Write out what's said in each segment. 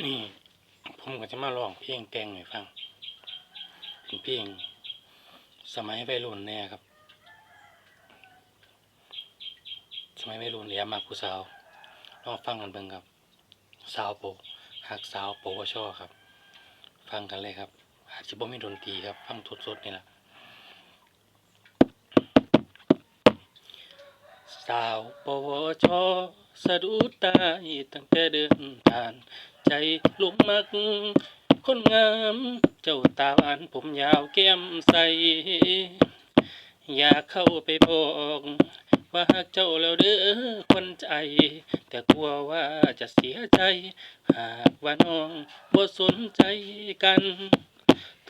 นี่ผมก็จะมาร้องเพลงแต่งให้ฟังเป็นเพลงสมัยวัยรุ่นแน่ครับ สมัยวัยรุ่นเรียมาผู้สาวลองฟังกันเบิ่งครับ สาวโปหักสาวโปวชอครับ ฟังกันเลยครับ อาจจะบ่มีดนตรีครับ ฟังสดๆนี่แหละสาวปวช สะดุดตาตั้งแต่เดินผ่าน ใจลุกมัก คนงาม เจ้าตาหวานผมยาวแก้มใส อยากเข้าไปบอก ว่าหากเจ้าแล้วเด้อคนใจ แต่กลัวว่าจะเสียใจ หากว่าน้องบ่สนใจกัน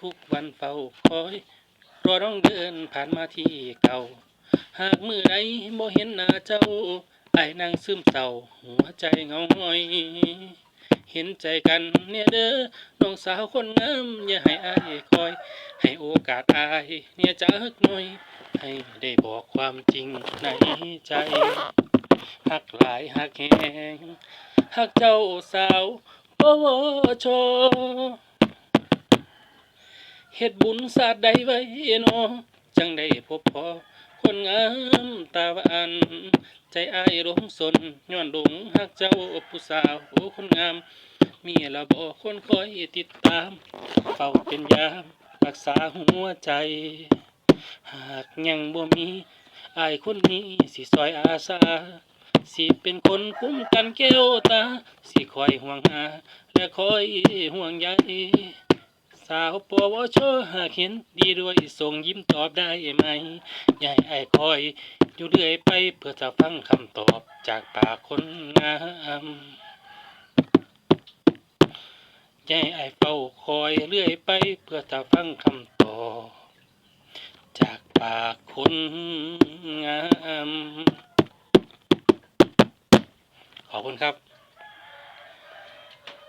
ทุกวันเฝ้าคอยรอน้องเดินผ่านมาที่เก่า หากมือใดบ่เห็นหน้าเจ้า ไอ้นั่งซึมเศร้าหัวใจเงาหอย เห็นใจกันเนี่ยเด้อน้องสาวคนงามอย่าให้อายคอย ให้โอกาสอายเนี่ยจักหน่อย ให้ได้บอกความจริงในใจหักหลายหักแหงหักเจ้าสาวปวชเฮ็ดบุญศาสตร์ใดไว้นอจังได้พบพอคนงามตาวาน ใจอายหลงสนย้อนหลงหักเจ้าผู้สาวโอ้คนงาม มีระบอคนคอยติดตาม เฝ้าเป็นยาม รักษาหัวใจ หากยังบ่มีอายคนนี้สิซอยอาสาสิเป็นคนคุ้มกันแก้วตา สิคอยห่วงหา และคอยห่วงใยาวปวชหากเห็นดีด้วยส่งยิ้มตอบได้ไหมย่าให้อายคอยอยู่เรื่อยไปเพื่อจะฟังคำตอบจากปากคนงามย่าให้อายเฝ้าคอยเรื่อยไปเพื่อจะฟังคำตอบจากปากคนงามขอบคุณครับ